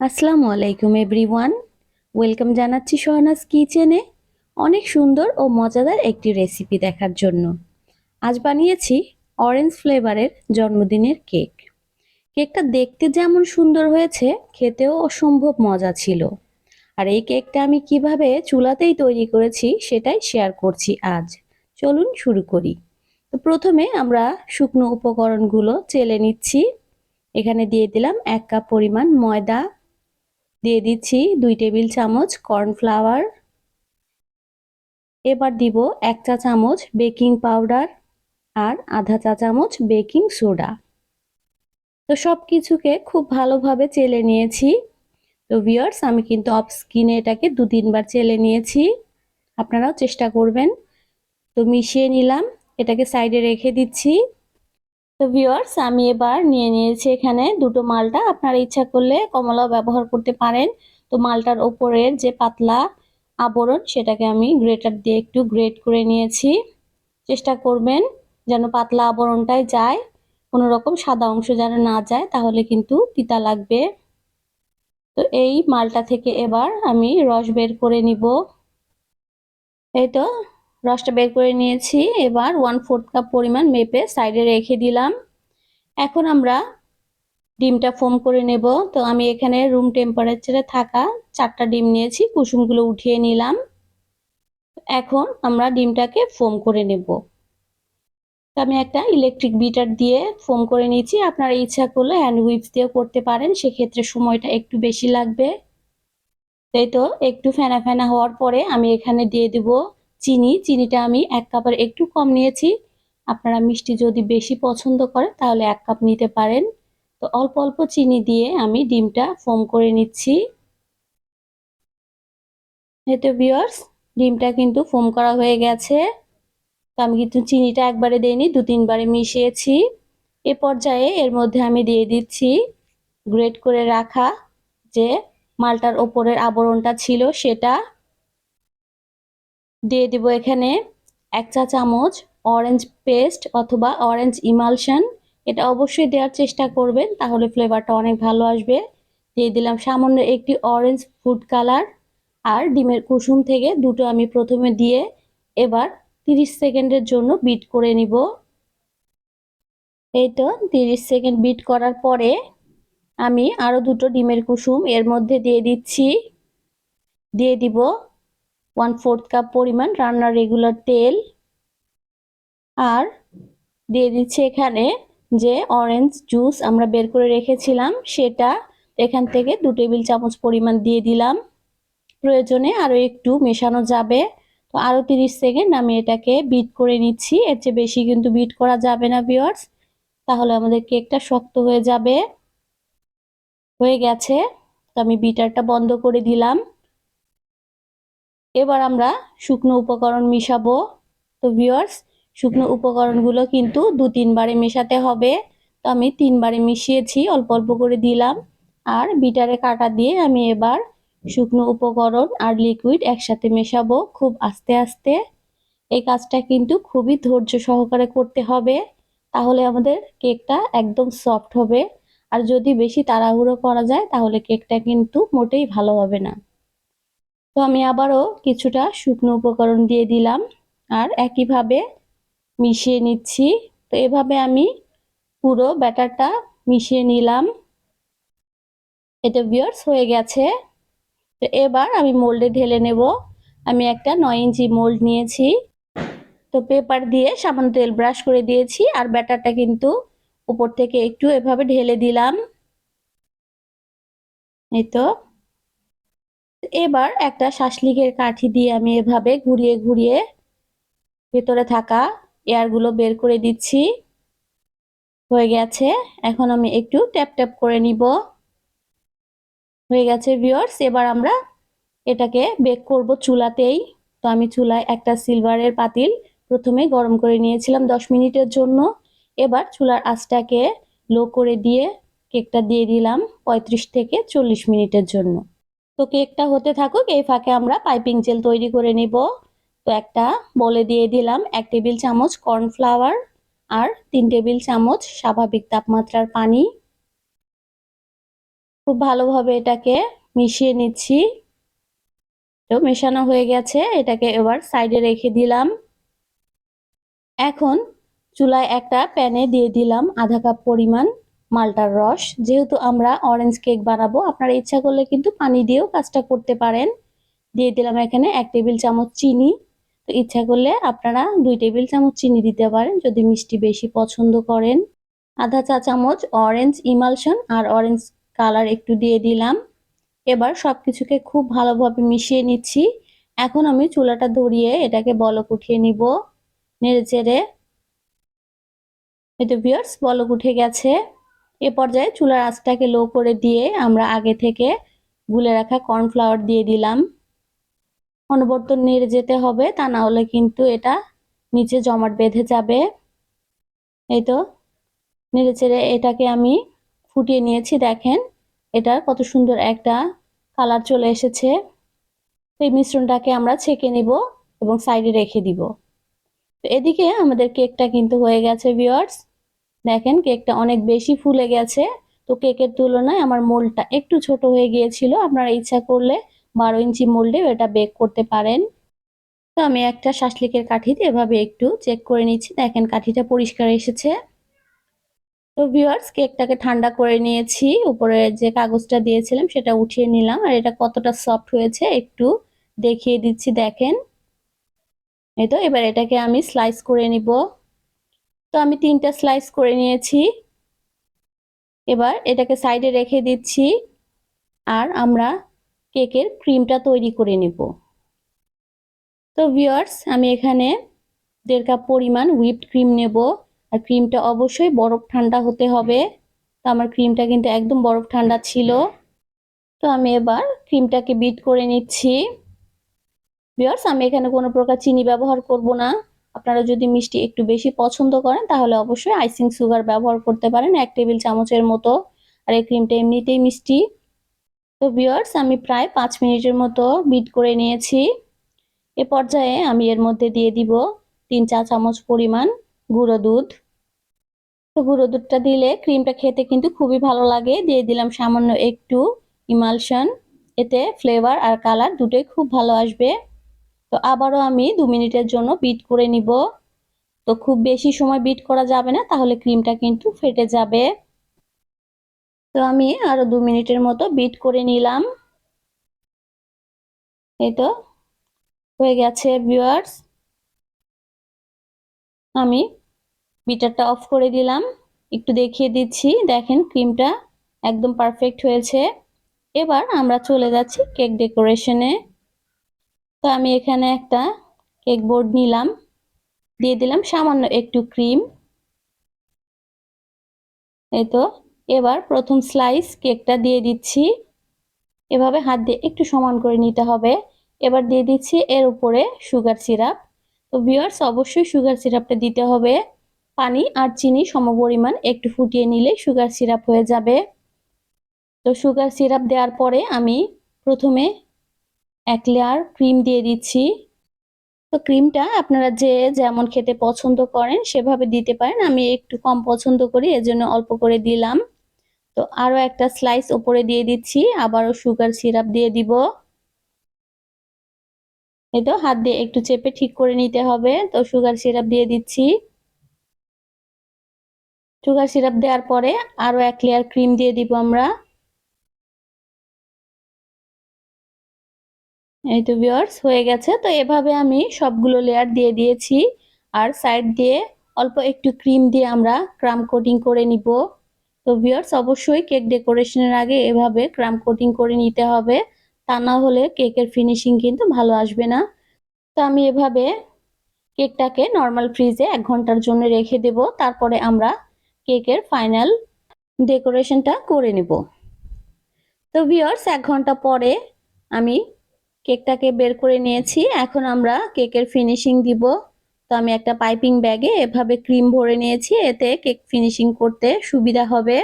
আসসালামু আলাইকুম everyone welcome জানাচ্ছি সোহানাস কিচেনে অনেক সুন্দর ও মজাদার একটি রেসিপি দেখার জন্য। আজ বানিয়েছি অরেঞ্জ ফ্লেভারের জন্মদিনের কেক কেকটা দেখতে যেমন সুন্দর হয়েছে, খেতেও অসম্ভব মজা ছিল। আর এই কেকটা আমি কীভাবে চুলাতেই তৈরি করেছি সেটাই শেয়ার করছি আজ। চলুন শুরু করি। তো প্রথমে আমরা শুকনো উপকরণগুলো চেলে নিচ্ছি। এখানে দিয়ে দিলাম এক কাপ পরিমাণ ময়দা দিয়ে দিচ্ছি দুই টেবিল চামচ কর্নফ্লাওয়ার এবার দিব এক চা চামচ বেকিং পাউডার আর আধা চা চামচ বেকিং সোডা তো সব কিছুকে খুব ভালোভাবে চেলে নিয়েছি। তো ভিওর্স আমি কিন্তু অফ স্কিনে এটাকে দু তিনবার চেলে নিয়েছি। আপনারাও চেষ্টা করবেন। তো মিশিয়ে নিলাম। এটাকে সাইডে রেখে দিচ্ছি। তো ভিওয়ার্স আমি এবার নিয়ে নিয়েছি এখানে দুটো মালটা। আপনারা ইচ্ছা করলে কমলাও ব্যবহার করতে পারেন। তো মালটার ওপরের যে পাতলা আবরণ, সেটাকে আমি গ্রেটার দিয়ে একটু গ্রেট করে নিয়েছি। চেষ্টা করবেন যেন পাতলা আবরণটাই যায়, কোনো রকম সাদা অংশ যেন না যায়, তাহলে কিন্তু তিতা লাগবে। তো এই মালটা থেকে এবার আমি রস বের করে নিব। এই তো রসটা বের করে নিয়েছি। এবার ওয়ান ফোর্থ কাপ পরিমাণ মেপে সাইডে রেখে দিলাম। এখন আমরা ডিমটা ফোম করে নেব। তো আমি এখানে রুম টেম্পারেচারে থাকা চারটা ডিম নিয়েছি, কুসুমগুলো উঠিয়ে নিলাম। এখন আমরা ডিমটাকে ফোম করে নেব। আমি একটা ইলেকট্রিক বিটার দিয়ে ফোম করে নিয়েছি। আপনারা ইচ্ছা করলে হ্যান্ড হুইপস দিয়েও করতে পারেন, সেক্ষেত্রে সময়টা একটু বেশি লাগবে। তাই তো, একটু ফেনা ফেনা হওয়ার পরে আমি এখানে দিয়ে দেব চিনি, চিনিটা আমি এক কাপের একটু কম নিয়েছি। আপনারা মিষ্টি যদি বেশি পছন্দ করে, তাহলে এক কাপ নিতে পারেন। তো অল্প অল্প চিনি দিয়ে আমি ডিমটা ফোম করে নিচ্ছি। এতে বিয়ার্স ডিমটা কিন্তু ফোম করা হয়ে গেছে। তো আমি কিন্তু চিনিটা একবারে দিইনি, দু, তিনবারে মিশিয়েছি। এ পর্যায়ে এর মধ্যে আমি দিয়ে দিচ্ছি গ্রেট করে রাখা যে মালটার ওপরের আবরণটা ছিল সেটা। দিয়ে দিব এখানে এক চা চামচ অরেঞ্জ পেস্ট অথবা অরেঞ্জ ইমালশন এটা অবশ্যই দেওয়ার চেষ্টা করবেন, তাহলে ফ্লেভারটা অনেক ভালো আসবে। দিয়ে দিলাম সামান্য একটি অরেঞ্জ ফুড কালার আর ডিমের কুসুম থেকে দুটো আমি প্রথমে দিয়ে এবার 30 সেকেন্ডের জন্য বিট করে নিব। এই তো 30 সেকেন্ড বিট করার পরে আমি আরও দুটো ডিমের কুসুম এর মধ্যে দিয়ে দিচ্ছি। দিয়ে দিব ওয়ান ফোর্থ কাপ পরিমাণ রান্নার রেগুলার তেল আর দিয়ে দিচ্ছে এখানে যে অরেঞ্জ জুস আমরা বের করে রেখেছিলাম, সেটা এখান থেকে দু টেবিল চামচ পরিমাণ দিয়ে দিলাম। প্রয়োজনে আরও একটু মেশানো যাবে। তো আরও তিরিশ সেকেন্ড আমি এটাকে বিট করে নিচ্ছি। এর চেয়ে বেশি কিন্তু বিট করা যাবে না বিয়ার্স তাহলে আমাদের কেকটা শক্ত হয়ে যাবে। হয়ে গেছে। তো আমি বিটারটা বন্ধ করে দিলাম। এবার আমরা শুকনো উপকরণ মিশাবো। তো ভিওয়ার্স শুকনো উপকরণগুলো কিন্তু দু তিনবারে মেশাতে হবে। তো আমি তিনবারে মিশিয়েছি, অল্প অল্প করে দিলাম। আর বিটারে কাটা দিয়ে আমি এবার শুকনো উপকরণ আর লিকুইড একসাথে মেশাবো খুব আস্তে আস্তে। এই কাজটা কিন্তু খুবই ধৈর্য সহকারে করতে হবে। তাহলে আমাদের কেকটা একদম সফট হবে। আর যদি বেশি তাড়াহুড়ো করা যায়, তাহলে কেকটা কিন্তু মোটেই ভালো হবে না। তো আমি আবারও কিছুটা শুকনো উপকরণ দিয়ে দিলাম আর একইভাবে মিশিয়ে নিচ্ছি। তো এভাবে আমি পুরো ব্যাটারটা মিশিয়ে নিলাম। এটা বিয়ার্স হয়ে গেছে। তো এবার আমি মোল্ডে ঢেলে নেব। আমি একটা নয় ইঞ্চি মোল্ড নিয়েছি। তো পেপার দিয়ে সামান্য তেল ব্রাশ করে দিয়েছি আর ব্যাটারটা কিন্তু উপর থেকে একটু এভাবে ঢেলে দিলাম। এই তো। এবার একটা শাসলিকের কাঠি দিয়ে আমি এভাবে ঘুরিয়ে ঘুরিয়ে ভেতরে থাকা এয়ারগুলো বের করে দিচ্ছি। হয়ে গেছে। এখন আমি একটু ট্যাপ ট্যাপ করে নিব। হয়ে গেছে ভিওর্স এবার আমরা এটাকে বেক করব চুলাতেই। তো আমি চুলায় একটা সিলভারের পাতিল প্রথমে গরম করে নিয়েছিলাম দশ মিনিটের জন্য। এবার চুলার আঁচটাকে লো করে দিয়ে কেকটা দিয়ে দিলাম পঁয়ত্রিশ থেকে চল্লিশ মিনিটের জন্য। তো কেকটা হতে থাকুক, এই ফাঁকে আমরা পাইপিং জেল তৈরি করে নিব। তো একটা বলে দিয়ে দিলাম এক টেবিল চামচ কর্নফ্লাওয়ার আর তিন টেবিল চামচ স্বাভাবিক তাপমাত্রার পানি। খুব ভালোভাবে এটাকে মিশিয়ে নিচ্ছি। তো মেশানো হয়ে গেছে, এটাকে এবার সাইডে রেখে দিলাম। এখন চুলায় একটা প্যানে দিয়ে দিলাম আধা কাপ পরিমাণ মালটার রস। যেহেতু আমরা অরেঞ্জ কেক বানাবো, আপনারা ইচ্ছা করলে কিন্তু পানি দিয়েও কাজটা করতে পারেন। দিয়ে দিলাম এখানে এক টেবিল চামচ চিনি। তো ইচ্ছা করলে আপনারা দুই টেবিল চামচ চিনি দিতে পারেন যদি মিষ্টি বেশি পছন্দ করেন। আধা চা চামচ অরেঞ্জ ইমালশন আর অরেঞ্জ কালার একটু দিয়ে দিলাম। এবার সব কিছুকে খুব ভালোভাবে মিশিয়ে নিচ্ছি। এখন আমি চুলাটা ধরিয়ে এটাকে বলক উঠিয়ে নিব। নেড়ে চেড়ে। এই তো ভিয়ার্স বলক উঠে গেছে। এ পর্যায়ে চুলার আঁচটাকে লো করে দিয়ে আমরা আগে থেকে গুলে রাখা কর্নফ্লাওয়ার দিয়ে দিলাম। অনবর্ত নেড়ে যেতে হবে, তা না হলে কিন্তু এটা নিচে জমাট বেঁধে যাবে। এই তো, নেড়ে চেড়ে এটাকে আমি ফুটিয়ে নিয়েছি, দেখেন এটার কত সুন্দর একটা কালার চলে এসেছে। এই মিশ্রণটাকে আমরা ছেঁকে নিব এবং সাইডে রেখে দিব। তো এদিকে আমাদের কেকটা কিন্তু হয়ে গেছে ভিওয়ার্স দেখেন কেকটা অনেক বেশি ফুলে গেছে। তো কেকের তুলনায় আমার মোল্ডটা একটু ছোট হয়ে গিয়েছিল। আপনারা ইচ্ছা করলে বারো ইঞ্চি মোল্ডে এটা বেক করতে পারেন। তো আমি একটা শাসলিকের কাঠিতে এভাবে একটু চেক করে নিচ্ছি। দেখেন কাঠিটা পরিষ্কার এসেছে। তো ভিওয়ার্স কেকটাকে ঠান্ডা করে নিয়েছি। উপরে যে কাগজটা দিয়েছিলাম সেটা উঠিয়ে নিলাম। আর এটা কতটা সফট হয়েছে একটু দেখিয়ে দিচ্ছি, দেখেন। এই তো, এবার এটাকে আমি স্লাইস করে নিব। তো আমি তিনটা স্লাইস করে নিয়েছি। এবার এটাকে সাইডে রেখে দিচ্ছি আর আমরা কেকের ক্রিমটা তৈরি করে নেব। তো ভিওয়ার্স আমি এখানে দেড় কাপ পরিমাণ হুইপড ক্রিম নেব। আর ক্রিমটা অবশ্যই বরফ ঠান্ডা হতে হবে। তো আমার ক্রিমটা কিন্তু একদম বরফ ঠান্ডা ছিল। তো আমি এবার ক্রিমটাকে বিট করে নিচ্ছি। ভিওয়ার্স আমি এখানে কোনো প্রকার চিনি ব্যবহার করব না। আপনারা যদি মিষ্টি একটু বেশি পছন্দ করেন, তাহলে অবশ্যই আইসিং সুগার ব্যবহার করতে পারেন। এক টেবিল চামচের মতো আর এই ক্রিমটা এমনিতেই মিষ্টি। তো ভিওয়ার্স আমি প্রায় পাঁচ মিনিটের মতো বিট করে নিয়েছি। এ পর্যায়ে আমি এর মধ্যে দিয়ে দিব তিন চা চামচ পরিমাণ গুঁড়ো দুধ। তো গুঁড়ো দুধটা দিলে ক্রিমটা খেতে কিন্তু খুবই ভালো লাগে। দিয়ে দিলাম সামান্য একটু ইমালশন এতে ফ্লেভার আর কালার দুটোই খুব ভালো আসবে। তো আবারও আমি দু মিনিটের জন্য বিট করে নিব। তো খুব বেশি সময় বিট করা যাবে না, তাহলে ক্রিমটা কিন্তু ফেটে যাবে। তো আমি আরও দু মিনিটের মতো বিট করে নিলাম। এই তো, হয়ে গেছে ভিউয়ার্স আমি বিটারটা অফ করে দিলাম। একটু দেখিয়ে দিচ্ছি, দেখেন ক্রিমটা একদম পারফেক্ট হয়েছে। এবার আমরা চলে যাচ্ছি কেক ডেকোরেশনে তো আমি এখানে একটা কেক বোর্ড নিলাম। দিয়ে দিলাম সামান্য একটু ক্রিম। এই তো, এবার প্রথম স্লাইস কেকটা দিয়ে দিচ্ছি। এভাবে হাত দিয়ে একটু সমান করে নিতে হবে। এবার দিয়ে দিচ্ছি এর উপরে সুগার সিরাপ তো ভিওয়ার্স অবশ্যই সুগার সিরাপটা দিতে হবে। পানি আর চিনি সমপরিমাণ একটু ফুটিয়ে নিলে সুগার সিরাপ হয়ে যাবে। তো সুগার সিরাপ দেওয়ার পরে আমি প্রথমে এক লেয়ার ক্রিম দিয়ে দিচ্ছি। তো ক্রিমটা আপনারা যে যেমন খেতে পছন্দ করেন সেভাবে দিতে পারেন। আমি একটু কম পছন্দ করি, এজন্য অল্প করে দিলাম। তো আরও একটা স্লাইস ওপরে দিয়ে দিচ্ছি, আবারও সুগার সিরাপ দিয়ে দিব। এই তো হাত দিয়ে একটু চেপে ঠিক করে নিতে হবে। তো সুগার সিরাপ দিয়ে দিচ্ছি। সুগার সিরাপ দেওয়ার পরে আরও এক লেয়ার ক্রিম দিয়ে দিব আমরা। এই তো ভিওর্স হয়ে গেছে। তো এভাবে আমি সবগুলো লেয়ার দিয়ে দিয়েছি। আর সাইড দিয়ে অল্প একটু ক্রিম দিয়ে আমরা ক্রাম কোটিং করে নিব। তো ভিওর্স অবশ্যই কেক ডেকোরেশনের আগে এভাবে ক্রাম কোটিং করে নিতে হবে। তা না হলে কেকের ফিনিশিং কিন্তু ভালো আসবে না। তো আমি এভাবে কেকটাকে নর্মাল ফ্রিজে এক ঘণ্টার জন্য রেখে দেব। তারপরে আমরা কেকের ফাইনাল ডেকোরেশনটা করে নেব। তো ভিওর্স এক ঘণ্টা পরে আমি কেকটাকে বের করে নিয়েছি। এখন আমরা কেকের ফিনিশিং দিব। তো আমি একটা পাইপিং ব্যাগে এভাবে ক্রিম ভরে নিয়েছি, এতে কেক ফিনিশিং করতে সুবিধা হবে।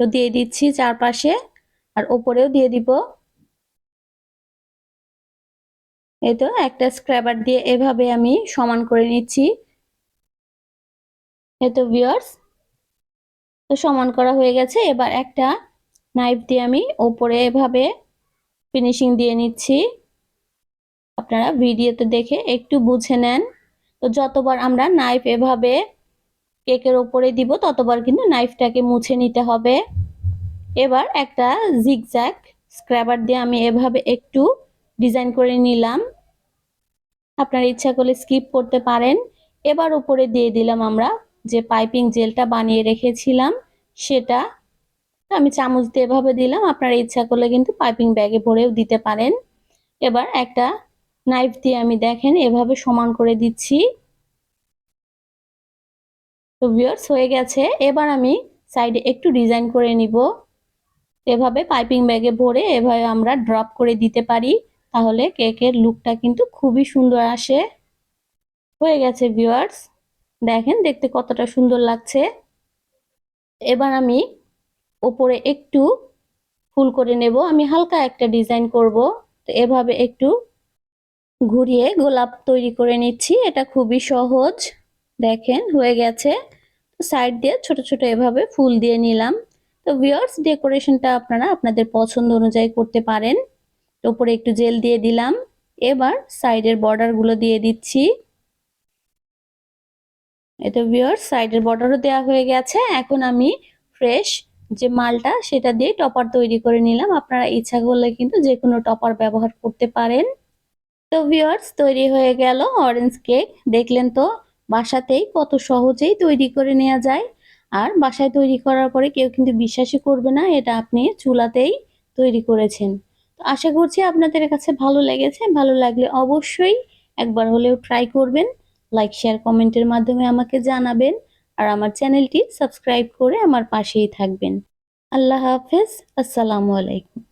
তো দিয়ে দিচ্ছি চারপাশে, আর ওপরেও দিয়ে দিব। এই তো একটা স্ক্র্যাবার দিয়ে এভাবে আমি সমান করে নিচ্ছি। এই তো ভিওর্স তো সমান করা হয়ে গেছে। এবার একটা নাইফ দিয়ে আমি ওপরে এভাবে ফিনিশিং দিয়ে নিচ্ছি। আপনারা ভিডিওতে দেখে একটু বুঝে নেন। তো যতবার আমরা নাইফ এভাবে কেকের ওপরে দিব, ততবার কিন্তু নাইফটাকে মুছে নিতে হবে। এবার একটা জিগজ্যাগ স্ক্র্যাবার দিয়ে আমি এভাবে একটু ডিজাইন করে নিলাম। আপনার ইচ্ছা করলে স্কিপ করতে পারেন। এবার উপরে দিয়ে দিলাম আমরা যে পাইপিং জেলটা বানিয়ে রেখেছিলাম, সেটা আমি চামচ দিয়ে এভাবে দিলাম। আপনার ইচ্ছা করলে কিন্তু পাইপিং ব্যাগে ভরেও দিতে পারেন। এবার একটা নাইফ দিয়ে আমি দেখেন, এভাবে সমান করে দিচ্ছি। তো ভিউয়ার্স হয়ে গেছে। এবার আমি সাইডে একটু ডিজাইন করে নিব। এভাবে পাইপিং ব্যাগে ভরে এভাবে আমরা ড্রপ করে দিতে পারি। তাহলে কেকের লুকটা কিন্তু খুবই সুন্দর আসে। হয়ে গেছে ভিউয়ার্স দেখেন দেখতে কতটা সুন্দর লাগছে। এবার আমি ওপরে একটু ফুল করে নেব। আমি হালকা একটা ডিজাইন করব। তো এভাবে একটু ঘুরিয়ে গোলাপ তৈরি করে নিচ্ছি। এটা খুবই সহজ। দেখেন, হয়ে গেছে। সাইড দিয়ে ছোট ছোট এভাবে ফুল দিয়ে নিলাম। তো ভিওর্স ডেকোরেশনটা আপনারা আপনাদের পছন্দ অনুযায়ী করতে পারেন। ওপরে একটু জেল দিয়ে দিলাম। এবার সাইডের বর্ডারগুলো দিয়ে দিচ্ছি। এতে ভিওর্স সাইডের বর্ডারও দেওয়া হয়ে গেছে। এখন আমি ফ্রেশ যে মালটা সেটা দিয়ে টপার তৈরি করে নিলাম। আপনারা ইচ্ছা করলে কিন্তু যে কোনো টপার ব্যবহার করতে পারেন। তো ভিওর্স তৈরি হয়ে গেল অরেঞ্জ কেক দেখলেন তো, বাসাতেই কত সহজেই তৈরি করে নেওয়া যায়। আর বাসায় তৈরি করার পরে কেউ কিন্তু বিশ্বাসই করবে না, এটা আপনি চুলাতেই তৈরি করেছেন। তো আশা করছি আপনাদের কাছে ভালো লেগেছে। ভালো লাগলে অবশ্যই একবার হলেও ট্রাই করবেন। লাইক শেয়ার কমেন্টের মাধ্যমে আমাকে জানাবেন। আর আমার চ্যানেলটি সাবস্ক্রাইব করে আমার পাশেই থাকবেন। আল্লাহ হাফেজ। আসসালামু আলাইকুম।